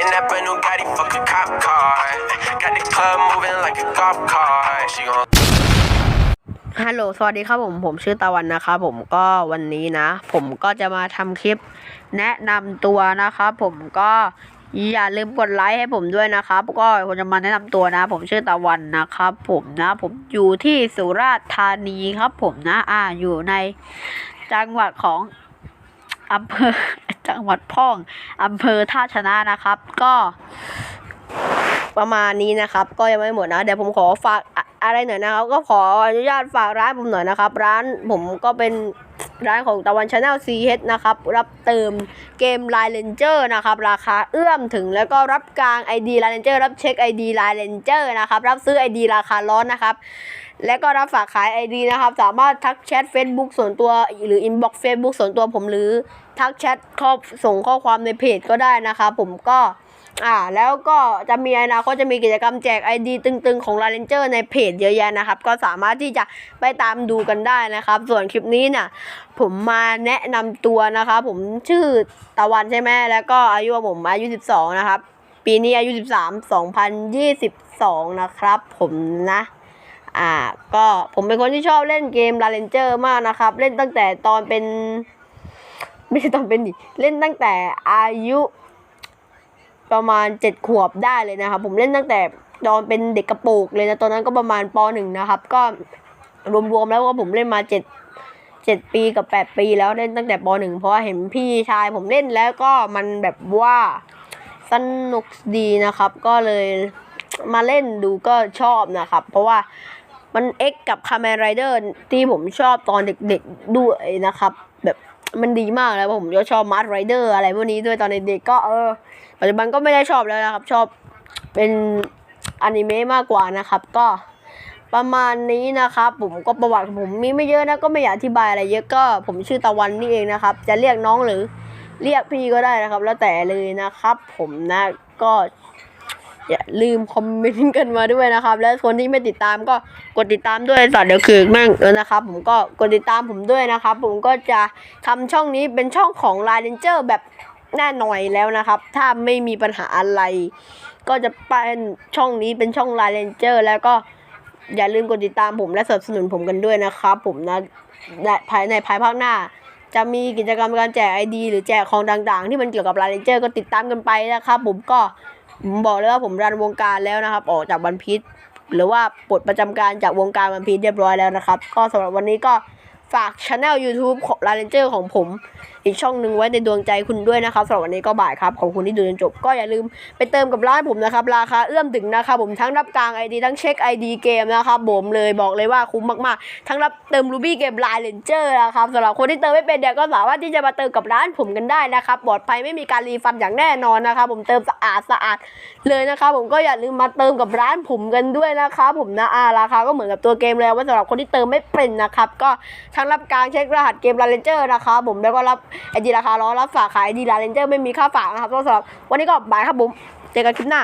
In that brand new Gotti, fuck a cop car. Got the club moving like a golf cart. She gon' ฮัลโหล สวัสดีครับผม ผมชื่อตะวันนะครับผมก็วันนี้นะ ผมก็จะมาทำคลิปแนะนำตัวนะครับผมก็อย่าลืมกดไลค์ให้ผมด้วยนะครับก็ผมจะมาแนะนำตัวนะ ผมชื่อตะวันนะครับผมนะ ผมอยู่ที่สุราษฎร์ธานีครับผมนะ อ่าอยู่ในจังหวัดของอำเภอ จังหวัดพ่องอำเภอท่าชนะนะครับ ก็ประมาณนี้นะครับ ก็ยังไม่หมดนะเดี๋ยวผมขอฝากอะอะไรหน่อยนะครับ ก็ขออนุญาตฝากร้านผมหน่อยนะครับ ร้านผมก็เป็น ร้านของตะวันชาแนลซีเฮดนะครับ รับเติมเกม Line Ranger นะครับ ราคาเอื้อมถึงแล้วก็รับกลาง ID Line Ranger รับเช็ค ID Line Ranger นะครับ รับซื้อ ID ราคาร้อนนะครับ และก็รับฝากขาย ID นะครับ สามารถทักแชท Facebook ส่วนตัวหรือ Inbox Facebook ส่วนตัวผมหรือทักแชทข้อส่งข้อความในเพจก็ได้นะครับผมก็ อ่าแล้วก็จะมีอนาคตจะมีกิจกรรมแจก ID ตึงๆ ของ l a เ e นเจอร์ในเพจเยอะแยะนะครับ ก็สามารถที่จะไปตามดูกันได้นะครับ ส่วนคลิปนี้เนี่ยผมมาแนะนำตัวนะครับผมชื่อตะวันใช่ไหมแล้วก็อายุผมอายุ 12 นะครับ ปีนี้อายุ 13 2022 นะครับ ผมนะอ่าก็ผมเป็นคนที่ชอบเล่นเกม l a เ e นเจอร์มากนะครับ เล่นตั้งแต่ตอนเป็น ไม่ใช่ตอนเป็นดิเล่นตั้งแต่อายุ ประมาณเจ็ดขวบได้เลยนะครับ ผมเล่นตั้งแต่ตอนเป็นเด็กกระโปรงเลยนะตอนนั้นก็ประมาณปหนึ่งนะครับ ก็รวมๆแล้วก็ผมเล่นมาเจ็ดเจ็ดปีกับแปดปีแล้วเล่นตั้งแต่ปหนึ่งเพราะว่าเห็นพี่ชายผมเล่นแล้วก็มันแบบว่าสนุกดีนะครับ ก็เลยมาเล่นดูก็ชอบนะครับ เพราะว่า มันเอ็กกับคา m ม n ไรเดอร์ที่ผมชอบตอนเด็กๆด้วยนะครับ แบบมันดีมากแล้วผมก็ชอบมาร์ไรเดอร์อะไรพวกนี้ด้วยตอนเด็กๆก็เออ ปัจจุบันก็ไม่ได้ชอบแล้วนะครับ ชอบเป็นอนิเมะมากกว่านะครับก็ประมาณนี้นะครับผมก็ประวัติผมมีไม่เยอะนะก็ไม่อยากอธิบายอะไรเยอะก็ผมชื่อตะวันนี่เองนะครับ จะเรียกน้องหรือเรียกพี่ก็ได้นะครับ แล้วแต่เลยนะครับ ผมนะก็ อย่าลืมคอมเมนต์กันมาด้วยนะครับ แล้วคนที่ไม่ติดตามก็กดติดตามด้วยสัตว์เดี๋ยวคือแม่งเออนะครับ ผมก็กดติดตามผมด้วยนะครับ ผมก็จะทำช่องนี้เป็นช่องของ l ายเ e นเจอร์แบบแน่หน่อยแล้วนะครับ ถ้าไม่มีปัญหาอะไร ก็จะเป็นช่องนี้เป็นช่องไลน์เลนเจอร์แล้วก็อย่าลืมกดติดตามผมและสนับสนุนผมกันด้วยนะครับ ผมนะและภายในภายภาคหน้า จะมีกิจกรรมการแจก ID หรือแจกของต่างๆ ที่มันเกี่ยวกับไลน์เลนเจอร์ก็ติดตามกันไปนะครับ ผมก็ ผมบอกเลยว่าผมรันวงการแล้วนะครับ ออกจากวันพิษหรือว่าปลดประจำการจากวงการวันพีชเรียบร้อยแล้วนะครับ ก็สำหรับวันนี้ก็ ฝากช anel YouTube ของ l a n เจอร์ของผม อีกช่องหนึ่งไว้ในดวงใจคุณด้วยนะครับสำหรับวันนี้ก็บ่ายครับขอบคุณที่ดูจนจบ ก็อย่าลืมไปเติมกับร้านผมนะครับ ราคาเอื้อมถึงนะครับผมทั้งรับกลาง ID ทั้งเช็ค ID เกมนะครับผมเลยบอกเลยว่าคุ้มมากๆ ทั้งรับเติม Ruby เกม Line Ranger นะครับสำหรับคนที่เติมไม่เป็นเนี่ยก็สามารถที่จะมาเติมกับร้านผมกันได้นะครับปลอดภัยไม่มีการรีฟันอย่างแน่นอนนะครับผมเติมสะอาดสะอาดเลยนะครับผมก็อย่าลืมมาเติมกับร้านผมกันด้วยนะครับผมนะอาราคาก็เหมือนกับตัวเกมเลยว่าสำหรับคนที่เติมไม่เป็นนะครับก็ทงรับกลางเช็ครหัสเกมลาเรนเจอร์นะคะผมแล้วก็รับไอดีราคาล้อรับฝากขายไอดีลาเรนเจอร์ไม่มีค่าฝากนะครับสำหรับวันนี้ก็บายครับผมเจอกันคลิปหน้า